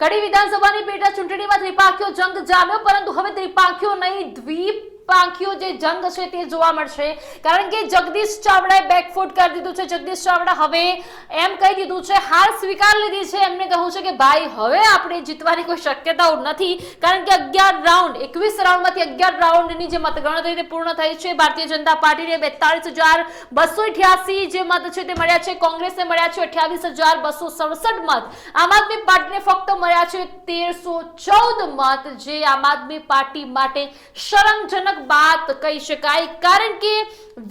કડી વિધાનસભાની પેટા ચૂંટણીમાં ત્રિપાંખીયો જંગ જામ્યો પરંતુ હવે ત્રિપાંખીયો નહીં દ્વિપાંખીયો જે જંગ છે તે જોવા મળશે. કારણ કે જગદીશ ચાવડાએ બેકફૂટ કરી દીધું છે. જગદીશ ચાવડા હવે એમ કહી દીધું છે, હાર સ્વીકાર લીધી છે. એમને કહ્યું છે કે, ભાઈ, હવે આપણે જીતવાની કોઈ શક્યતાઓ નથી. કારણ કે અગિયાર રાઉન્ડ એકવીસ રાઉન્ડમાંથી અગિયાર રાઉન્ડની જે મતગણતરી તે પૂર્ણ થઈ છે. ભારતીય જનતા પાર્ટીને બેતાળીસ હજાર બસો અઠ્યાસી જે મત છે તે મળ્યા છે. કોંગ્રેસને મળ્યા છે અઠ્યાવીસ હજાર બસો સડસઠ મત. આમ આદમી પાર્ટીને ફક્ત મળ્યા છે તેરસો ચૌદ મત, જે આમ આદમી પાર્ટી માટે શરમજનક બાત કહી શકાય, કારણ કે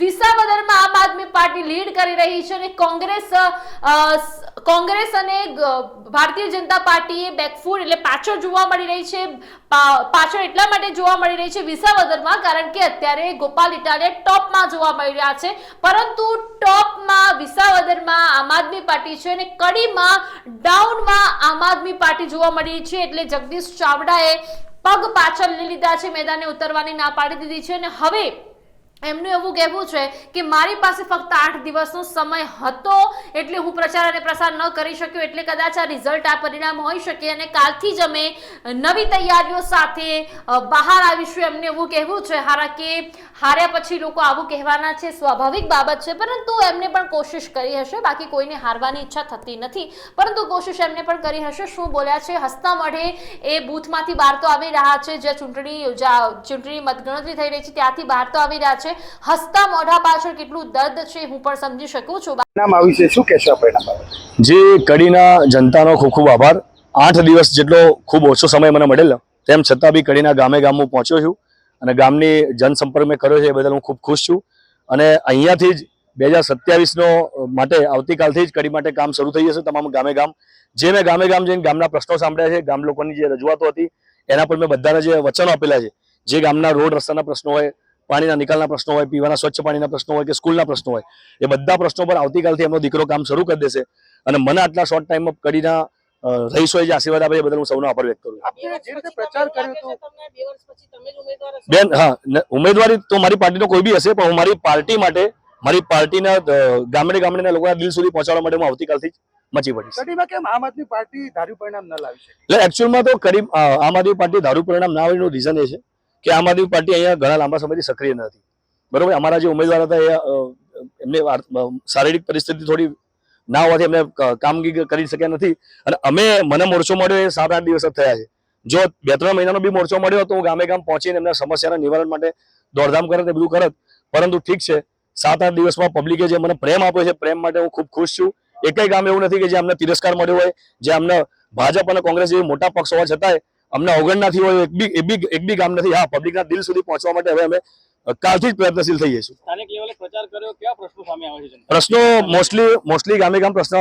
વિસાવદરમાં આમ આદમી પાર્ટી લીડ કરી રહી છે અને કોંગ્રેસ કોંગ્રેસ અને ભારતીય જનતા પાર્ટીએ બેકફૂટ એટલે પાછળ જોવા મળી રહી છે પાછળ એટલા માટે જોવા મળી રહી છે વિસાવદરમાં, કારણ કે અત્યારે ગોપાલ ઇટાલિયા ટોપમાં જોવા મળી રહ્યા છે. પરંતુ ટોપમાં વિસાવદરમાં આમ આદમી પાર્ટી છે અને કડીમાં ડાઉનમાં આમ આદમી પાર્ટી જોવા મળી છે. એટલે જગદીશ ચાવડાએ પગ પાછળ લઈ લીધા છે. મેદાને ઉતરવાની ના પાડી દીધી છે અને હવે એમનું એવું કહેવું છે કે મારી પાસે ફક્ત આઠ દિવસનો સમય હતો એટલે હું પ્રચાર અને પ્રસાર ન કરી શક્યો, એટલે કદાચ આ રિઝલ્ટ આ પરિણામ હોઈ શકે અને કાલથી જ અમે નવી તૈયારીઓ સાથે બહાર આવીશું એમને એવું કહેવું છે. હારા કે હાર્યા પછી લોકો આવું કહેવાના છે, સ્વાભાવિક બાબત છે, પરંતુ એમને પણ કોશિશ કરી હશે. બાકી કોઈને હારવાની ઈચ્છા થતી નથી. પરંતુ કોશિશ એમને પણ કરી હશે. શું બોલ્યા છે? હસતા મઢે એ બૂથમાંથી બહાર તો આવી રહ્યા છે. જે ચૂંટણી ચૂંટણી મતગણતરી થઈ રહી છે, ત્યાંથી બહાર તો આવી રહ્યા છે. હસતા મોઢા પાછળ કેટલું દર્દ છે હું પણ સમજી શકું છું. પરિણામ આવી છે. શું કહેશો આ પરિણામ જે કડીના જનતાનો ખૂબ ખૂબ આભાર. આઠ દિવસ જેટલો ખૂબ ઓછો સમય મને મળેલો. તેમ છતાં બી કડીના ગામે ગામ હું પહોંચ્યો છું અને ગામની જનસંપર્ક મેં કર્યો છે એ બદલ હું ખૂબ ખુશ છું. અને અહીંયાથી જ બે હજાર સત્યાવીસનો માટે આવતીકાલથી જ કડી માટે કામ શરૂ થઈ જશે તમામ ગામે ગામ. જે મેં ગામે ગામ જઈને ગામના પ્રશ્નો સાંભળ્યા છે ગામ લોકોની જે રજૂઆતો હતી એના પર મેં બધાના જે વચનો આપેલા છે જે ગામના રોડ રસ્તાના પ્રશ્નો હોય પાણીના નિકાલના પ્રશ્નો હોય પીવાના સ્વચ્છ પાણીના પ્રશ્નો હોય કે સ્કૂલના પ્રશ્નો હોય એ બધા પ્રશ્નો પર આવતીકાલથી એમનો દીકરો કામ શરૂ કરી દેશે. અને મને આટલા શોર્ટ ટાઈમમાં કડીના રહીશોએ જે આશીર્વાદ આપે એ બદલ હું સૌનો આભાર વ્યક્ત કરું છું. આપને જે રીતે પ્રચાર કર્યો હતો બેન હા ઉમેદવારી તો મારી પાર્ટીનો કોઈ બી હશે પણ હું મારી પાર્ટી માટે મારી પાર્ટીના ગામડે ગામડેના લોકોના દિલ સુધી પહોંચાડવા માટે હું આવતીકાલથી મચી પડી કડીમાં કેમ આમ આદમી પાર્ટી ધાર્યું પરિણામ ન લાવી શકે? એટલે એકચ્યુઅલમાં તો કરી અ, આમ આદમી પાર્ટી દારૂ પરિણામ ના આવવાનું રીઝન એ છે. કે આમ આદમી પાર્ટી અહીંયા ઘણા લાંબા સમયથી સક્રિય નથી બરોબર? અમારા જે ઉમેદવાર હતા, એ એમને શારીરિક પરિસ્થિતિ થોડી ના હોવાથી એમને કામગીરી કરી શક્યા નથી. અને અમે, મને મોરચો મળ્યો એ સાત, આઠ દિવસ જ થયા છે. જો બે, ત્રણ મહિનાનો બી મોરચો મળ્યો તો હું ગામે ગામ પહોંચીને એમના સમસ્યાના નિવારણ માટે દોડધામ કરત એ બધું કરત પરંતુ ઠીક છે, સાત, આઠ દિવસમાં પબ્લિકે જે મને પ્રેમ આપ્યો છે, પ્રેમ માટે હું ખૂબ ખુશ છું. એકય ગામ એવું નથી કે જે અમને તિરસ્કાર મળ્યો હોય, જે અમને ભાજપ અને કોંગ્રેસ જેવી મોટા પક્ષ હોવા છતાંય અમને અવગણનાથી હોય એક બી એક બી એક બી ગામ નથી. હા પબ્લિકના દિલ સુધી પહોંચવા માટે હવે અમે કાલથી જ પ્રયત્નશીલ થઈ જઈશું સ્થાનિક લેવલે પ્રચાર કર્યો. કેવા પ્રશ્નો સામે આવે છે પ્રશ્નો મોસ્ટલી મોસ્ટલી ગામે ગામ પ્રશ્ન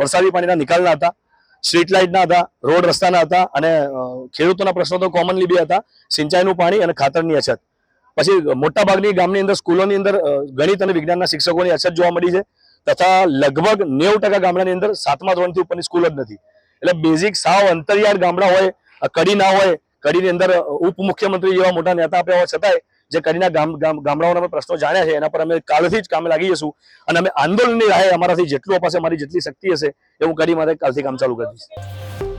વરસાદી પાણીના નિકાલના હતા સ્ટ્રીટ લાઇટના હતા રોડ રસ્તાના હતા અને ખેડૂતોના પ્રશ્નો તો કોમનલી બી હતા સિંચાઈનું પાણી અને ખાતરની અછત. પછી મોટા ભાગની ગામની અંદર સ્કૂલોની અંદર ગણિત અને વિજ્ઞાનના શિક્ષકોની અછત જોવા મળી છે તથા લગભગ નેવું ટકા ગામડાની અંદર સાતમા ધોરણથી ઉપરની સ્કૂલ જ નથી. એટલે બેઝિક સાવ અંતરિયાળ ગામડા હોય કડી ના હોય, કડીની અંદર ઉપ ઉપમુખ્યમંત્રી જેવા મોટા નેતા આપ્યા હોવા છતાંય જે કડીના ગામ- ગામડાઓના અમે પ્રશ્નો જાણ્યા છે, એના પર અમે કાલથી જ કામે લાગી જશું. અને અમે આંદોલનની રાહે અમારાથી જેટલું અપાશે, અમારી જેટલી શક્તિ હશે, એવું કડી માટે કાલથી કામ ચાલુ કરી દઈશ.